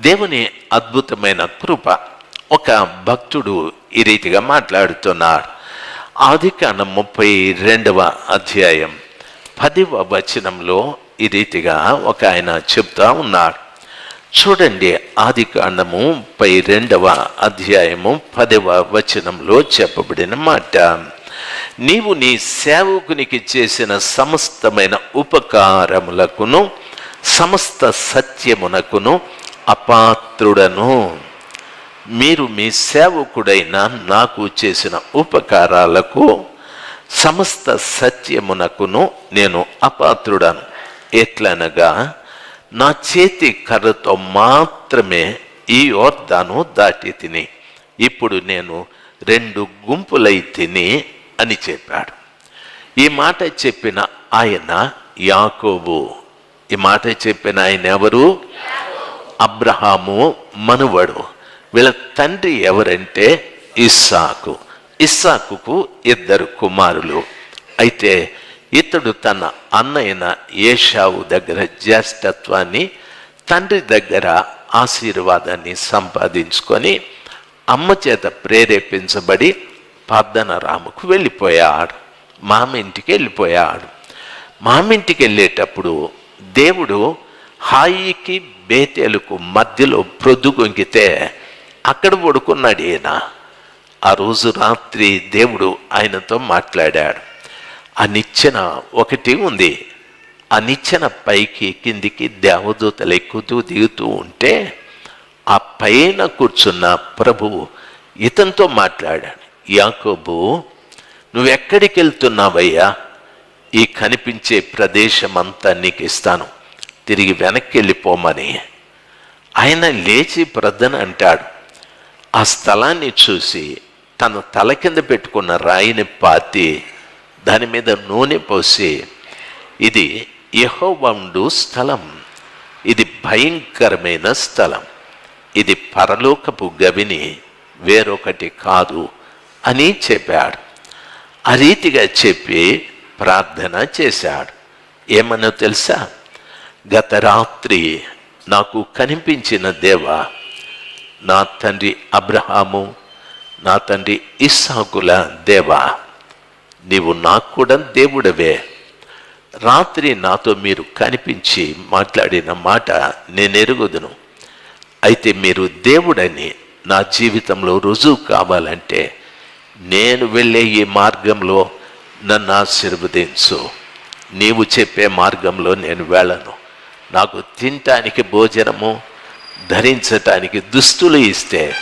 దేవుని అద్భుతమైన కృప ఒక భక్తుడు ఈ రీతిగా మాట్లాడుతున్నాడు ఆదికాండం ముప్పై రెండవ అధ్యాయం పదివ వచనంలో ఈ రీతిగా ఒక ఆయన చెప్తా ఉన్నాడు చూడండి ఆది కాండము ముప్పై రెండవ అధ్యాయము పదవ వచనంలో చెప్పబడిన మాట. నీవు నీ సేవకునికి చేసిన సమస్తమైన ఉపకారములకును సమస్త సత్యమునకును అపాత్రుడను. మీరు మీ సేవకుడైన నాకు చేసిన ఉపకారాలకు సమస్త సత్యమునకును నేను అపాత్రుడను. ఎట్లనగా నా చేతి కర్రతో మాత్రమే ఈ యోర్దాను దాటి తిని ఇప్పుడు నేను రెండు గుంపులై తిని అని చెప్పాడు. ఈ మాట చెప్పిన ఆయన యాకోబు. ఈ మాట చెప్పిన ఆయన ఎవరు? అబ్రహాము మనువడు. వీళ్ళ తండ్రి ఎవరంటే ఇస్సాకు. ఇస్సాకుకు ఇద్దరు కుమారులు. అయితే ఇతడు తన అన్నయ్యన ఏషావు దగ్గర జ్యేష్ఠత్వాన్ని తండ్రి దగ్గర ఆశీర్వాదాన్ని సంపాదించుకొని అమ్మ చేత ప్రేరేపించబడి పద్దనరాముకు వెళ్ళిపోయాడు. మామింటికి వెళ్ళిపోయాడు. మామింటికి వెళ్ళేటప్పుడు దేవుడు హాయికి బేతేలుకు మధ్యలో ప్రొద్దుగొంగితే అక్కడ పడుకున్నాడు ఈయన. ఆ రోజు రాత్రి దేవుడు ఆయనతో మాట్లాడాడు. ఆ నిచ్చెన ఒకటి ఉంది. ఆ నిచ్చెన పైకి కిందికి దేవదూతలు ఎక్కుతూ దిగుతూ ఉంటే ఆ పైన కూర్చున్న ప్రభువు ఇతనితో మాట్లాడాడు. యాకోబు నువ్వెక్కడికి వెళ్తున్నావయ్యా ఈ కనిపించే ప్రదేశం అంతా నీకు ఇస్తాను. తిరిగి వెనక్కి వెళ్ళిపోమని ఆయన లేచి ప్రద్దన అంటాడు. ఆ స్థలాన్ని చూసి తన తల కింద పెట్టుకున్న రాయిని పాతి దాని మీద నూనె పోసి ఇది యహోవండు స్థలం. ఇది భయంకరమైన స్థలం. ఇది పరలోకపు గవిని వేరొకటి కాదు అని చెప్పాడు. ఆ రీతిగా చెప్పి ప్రార్థన చేశాడు. ఏమన్నా తెలుసా? గత రాత్రి నాకు కనిపించిన దేవ నా తండ్రి అబ్రహాము నా తండ్రి ఇస్సాకుల దేవా నీవు నాకు కూడా దేవుడవే. రాత్రి నాతో మీరు కనిపించి మాట్లాడిన మాట నేను ఎరుగుదును అయితే మీరు దేవుడని నా జీవితంలో రుజువు కావాలంటే నేను వెళ్ళే ఈ మార్గంలో నన్ను ఆశీర్వదించు. నీవు చెప్పే మార్గంలో నేను వెళ్ళను. నాకు తినటానికి భోజనము ధరించటానికి దుస్తులు ఇస్తే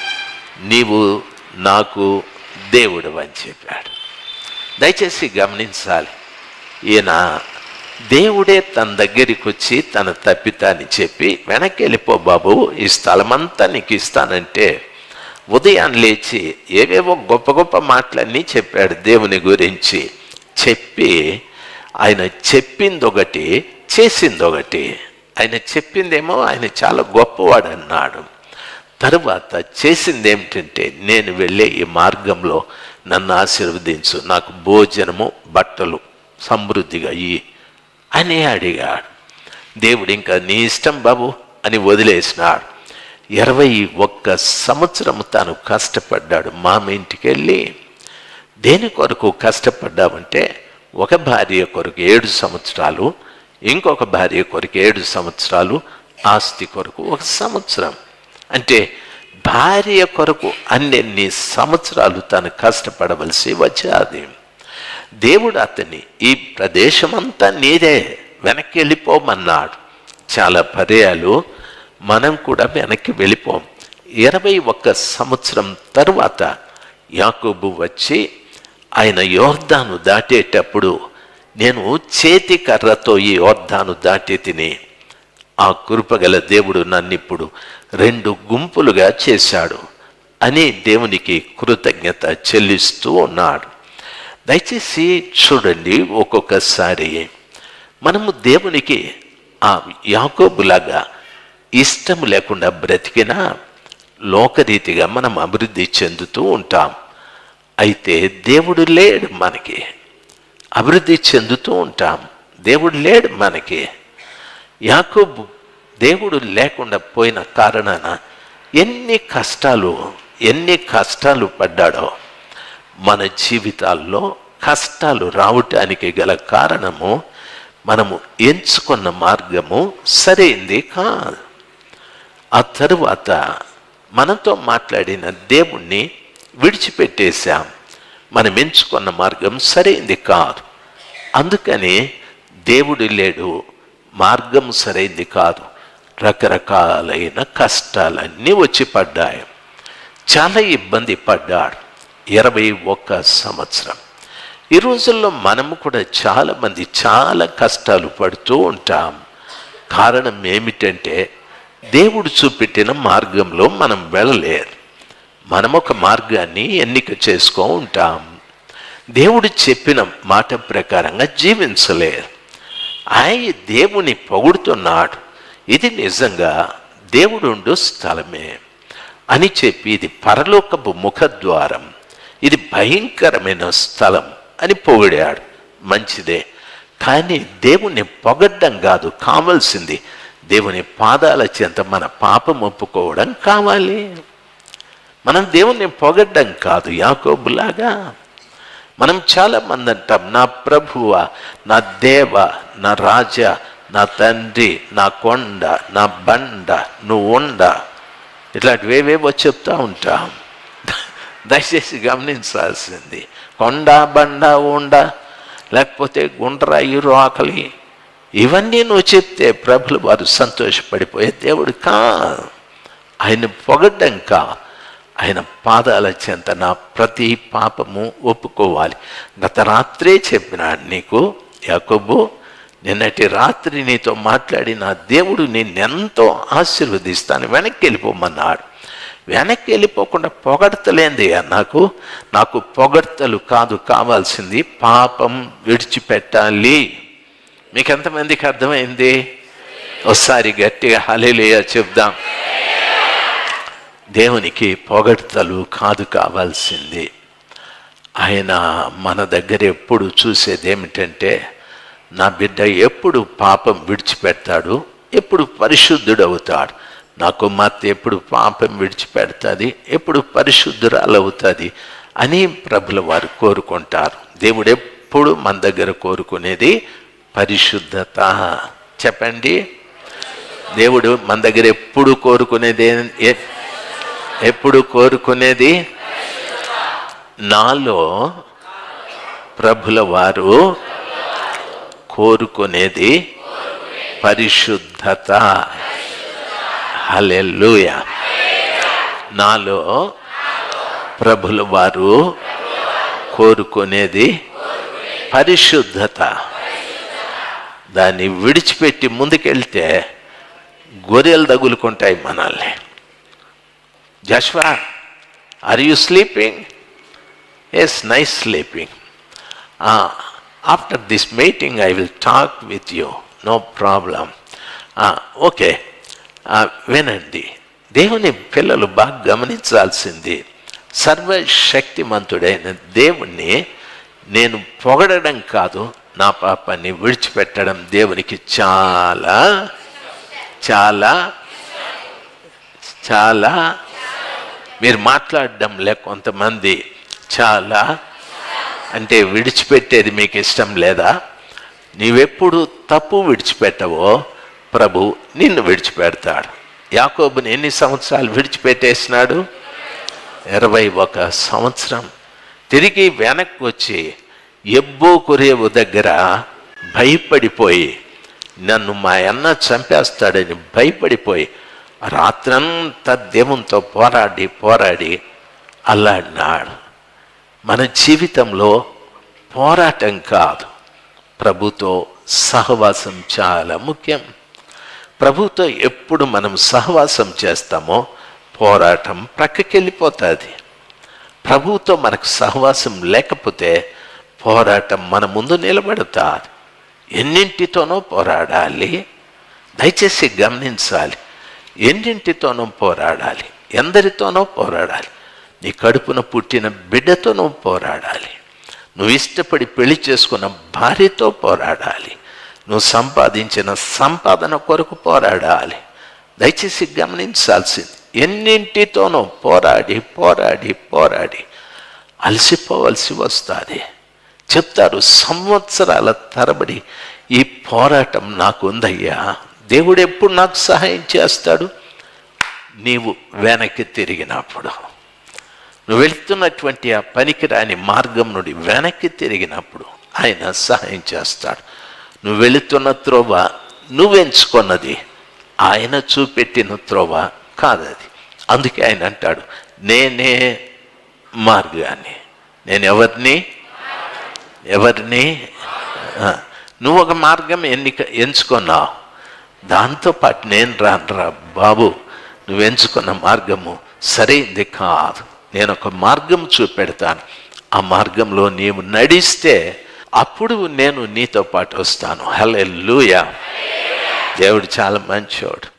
నీవు నాకు దేవుడు అని చెప్పాడు. దయచేసి గమనించాలి ఈయన దేవుడే తన దగ్గరికి వచ్చి తన తప్పితాన్ని చెప్పి వెనక్కి వెళ్ళిపో బాబు ఈ స్థలమంతా నీకు ఇస్తానంటే ఉదయం లేచి ఏవేవో గొప్ప గొప్ప మాటలన్నీ చెప్పాడు దేవుని గురించి. చెప్పి ఆయన చెప్పింది ఒకటి చేసింది ఒకటి ఆయన చెప్పిందేమో ఆయన చాలా గొప్పవాడు అన్నాడు తరువాత చేసింది ఏమిటంటే నేను వెళ్ళే ఈ మార్గంలో నన్ను ఆశీర్వదించు నాకు భోజనము బట్టలు సమృద్ధిగా ఇయ్యి అని అడిగాడు. దేవుడు ఇంకా నీ ఇష్టం బాబు అని వదిలేసినాడు. ఇరవై ఒక్క సంవత్సరం తాను కష్టపడ్డాడు మామ ఇంటికి వెళ్ళి. దేని కొరకు కష్టపడ్డామంటే ఒక భార్య కొరకు ఏడు సంవత్సరాలు ఇంకొక భార్య కొరకు ఏడు సంవత్సరాలు ఆస్తి కొరకు ఒక సంవత్సరం. అంటే భార్య కొరకు అన్నెన్ని సంవత్సరాలు తను కష్టపడవలసి వచ్చేది. దేవుడు అతన్ని ఈ ప్రదేశమంతా నీదే వెనక్కి వెళ్ళిపోమన్నాడు. చాలా పర్యాలు మనం కూడా వెనక్కి వెళ్ళిపోం. ఇరవై ఒక్క సంవత్సరం తరువాత యాకోబు వచ్చి ఆయన యోర్ధాను దాటేటప్పుడు నేను చేతి కర్రతో ఈ యోర్ధాను దాటి తిని ఆ కృపగల దేవుడు నన్నిప్పుడు రెండు గుంపులుగా చేశాడు అని దేవునికి కృతజ్ఞత చెల్లిస్తూ ఉన్నాడు. దయచేసి చూడండి ఒక్కొక్కసారి. మనము దేవునికి ఆ యాకోబులాగా ఇష్టం లేకుండా బ్రతికినా లోకరీతిగా మనం అభివృద్ధి చెందుతూ ఉంటాం. అయితే దేవుడు లేడు మనకి. అభివృద్ధి చెందుతూ ఉంటాం. దేవుడు లేడు మనకి. యాకోబు దేవుడు లేకుండా పోయిన కారణాన ఎన్ని కష్టాలు ఎన్ని కష్టాలు పడ్డాడో మన జీవితాల్లో కష్టాలు రావటానికి గల కారణము మనము ఎంచుకున్న మార్గము సరైంది కాదు. ఆ తరువాత మనతో మాట్లాడిన దేవుణ్ణి విడిచిపెట్టేశాం. మనం ఎంచుకున్న మార్గం సరైంది కాదు. అందుకని దేవుడు లేడు మార్గం సరైంది కాదు. రకరకాలైన కష్టాలన్నీ వచ్చి పడ్డాయి. చాలా ఇబ్బంది పడ్డాడు ఇరవై ఒక్క సంవత్సరం. ఈ రోజుల్లో మనము కూడా చాలామంది చాలా కష్టాలు పడుతూ ఉంటాం. కారణం ఏమిటంటే దేవుడు చూపెట్టిన మార్గంలో మనం వెళ్ళలేరు. మనం ఒక మార్గాన్ని ఎన్నిక చేసుకో ఉంటాం. దేవుడు చెప్పిన మాట ప్రకారంగా జీవించలేరు. ఆయన దేవుని పొగుడుతున్నాడు. ఇది నిజంగా దేవుడుండు స్థలమే అని చెప్పి ఇది పరలోకపు ముఖద్వారం. ఇది భయంకరమైన స్థలం అని పొగిడాడు. మంచిదే. కానీ దేవుణ్ణి పొగడ్డం కాదు కావాల్సింది దేవుని పాదాల చెంత మన పాపం ఒప్పుకోవడం కావాలి. మనం దేవుణ్ణి పొగడ్డం కాదు యాకోబులాగా. మనం చాలా మంది అంటాం నా ప్రభువ నా దేవ నా రాజా నా తండ్రి నా కొండ నా బండ నువ్వు ఉండ. ఇట్లాంటివేవేవో చెప్తా ఉంటాం. దయచేసి గమనించాల్సింది కొండ బండ ఉండ లేకపోతే గుండ్రాయి ఆకలి ఇవన్నీ నువ్వు చెప్తే ప్రభులు వారు సంతోషపడిపోయే దేవుడు కా. ఆయన పొగడ్డం కా. ఆయన పాదాల చెంత నా ప్రతి పాపము ఒప్పుకోవాలి. గత రాత్రే చెప్పినాడు నీకు యాకొబ్బు నిన్నటి రాత్రి నీతో మాట్లాడి నా దేవుడు నిన్నెంతో ఆశీర్వదిస్తాను వెనక్కి వెళ్ళిపోమన్నాడు వెనక్కి వెళ్ళిపోకుండా పొగడతలేంది నాకు. నాకు పొగడ్తలు కాదు కావాల్సింది పాపం విడిచిపెట్టాలి. మీకు ఎంతమందికి అర్థమైంది? ఒకసారి గట్టిగా హలేలేయా చెప్దాం. దేవునికి పొగడ్తలు కాదు కావాల్సింది. ఆయన మన దగ్గర ఎప్పుడు చూసేది ఏమిటంటే నా బిడ్డ ఎప్పుడు పాపం విడిచిపెడతాడు ఎప్పుడు పరిశుద్ధుడవుతాడు. నా కుమార్తె ఎప్పుడు పాపం విడిచిపెడుతుంది ఎప్పుడు పరిశుద్ధురాలవుతుంది అని ప్రభుల వారు కోరుకుంటారు. దేవుడు ఎప్పుడు మన దగ్గర కోరుకునేది పరిశుద్ధత. చెప్పండి. దేవుడు మన దగ్గర ఎప్పుడు కోరుకునేది ఎప్పుడు కోరుకునేది? నాలో ప్రభుల వారు కోరుకునేది పరిశుద్ధత. హలెల్లుయ. నాలో ప్రభుల వారు కోరుకునేది పరిశుద్ధత. దాన్ని విడిచిపెట్టి ముందుకెళ్తే గొర్రెలు తగులుకుంటాయి మనల్ని. Joshua are you sleeping yes nice sleeping after this meeting I will talk with you no problem okay వినండి. దేవుని పిల్లలు బాగా గమనించాల్సింది. సర్వశక్తిమంతుడైన దేవుణ్ణి నేను పొగడడం కాదు నా పాపాన్ని విడిచిపెట్టడం దేవునికి చాలా చాలా చాలా మీరు మాట్లాడడంలే కొంతమంది చాలా అంటే విడిచిపెట్టేది మీకు ఇష్టం లేదా? నీవెప్పుడు తప్పు విడిచిపెట్టవో ప్రభు నిన్ను విడిచిపెడతాడు. యాకోబుని ఎన్ని సంవత్సరాలు విడిచిపెట్టేసినాడు? ఇరవై ఒక సంవత్సరం. తిరిగి వెనక్కి వచ్చి ఎబ్బో కురేవు దగ్గర భయపడిపోయి నన్ను మా అన్న చంపేస్తాడని భయపడిపోయి రాత్రంతా దేవునితో పోరాడి పోరాడి అల్లాడినాడు. మన జీవితంలో పోరాటం కాదు. ప్రభుతో సహవాసం చాలా ముఖ్యం. ప్రభుతో ఎప్పుడు మనం సహవాసం చేస్తామో పోరాటం ప్రక్కకెళ్ళిపోతుంది. ప్రభువుతో మనకు సహవాసం లేకపోతే పోరాటం మన ముందు నిలబడుతుంది. ఎన్నింటితోనో పోరాడాలి. దయచేసి గమనించాలి. ఎన్నింటితోనూ పోరాడాలి? ఎందరితోనో పోరాడాలి? నీ కడుపున పుట్టిన బిడ్డతోనూ పోరాడాలి. నువ్వు ఇష్టపడి పెళ్ళి చేసుకున్న భార్యతో పోరాడాలి. నువ్వు సంపాదించిన సంపాదన కొరకు పోరాడాలి. దయచేసి గమనించాల్సింది ఎన్నింటితోనో పోరాడి పోరాడి పోరాడి అలసిపోవలసి వస్తుంది. చెప్తారు సంవత్సరాల తరబడి ఈ పోరాటం నాకు ఉందయ్యా దేవుడు ఎప్పుడు నాకు సహాయం చేస్తాడు? నీవు వెనక్కి తిరిగినప్పుడు. నువ్వు వెళ్తున్నటువంటి ఆ పనికిరాని మార్గం నుండి వెనక్కి తిరిగినప్పుడు ఆయన సహాయం చేస్తాడు. నువ్వు వెళుతున్న త్రోవ నువ్వెంచుకున్నది ఆయన చూపెట్టిన త్రోవ కాదది. అందుకే ఆయన అంటాడు నేనే మార్గాన్ని. నేను ఎవరిని? ఎవరిని? నువ్వు ఒక మార్గం ఎన్నిక ఎంచుకున్నావు. దాంతోపాటు నేను రానురా బాబు నువ్వు ఎంచుకున్న మార్గము సరైంది కాదు. నేను ఒక మార్గం చూపెడతాను. ఆ మార్గంలో నీవు నడిస్తే అప్పుడు నేను నీతో పాటు వస్తాను. హలే దేవుడు చాలా మంచివాడు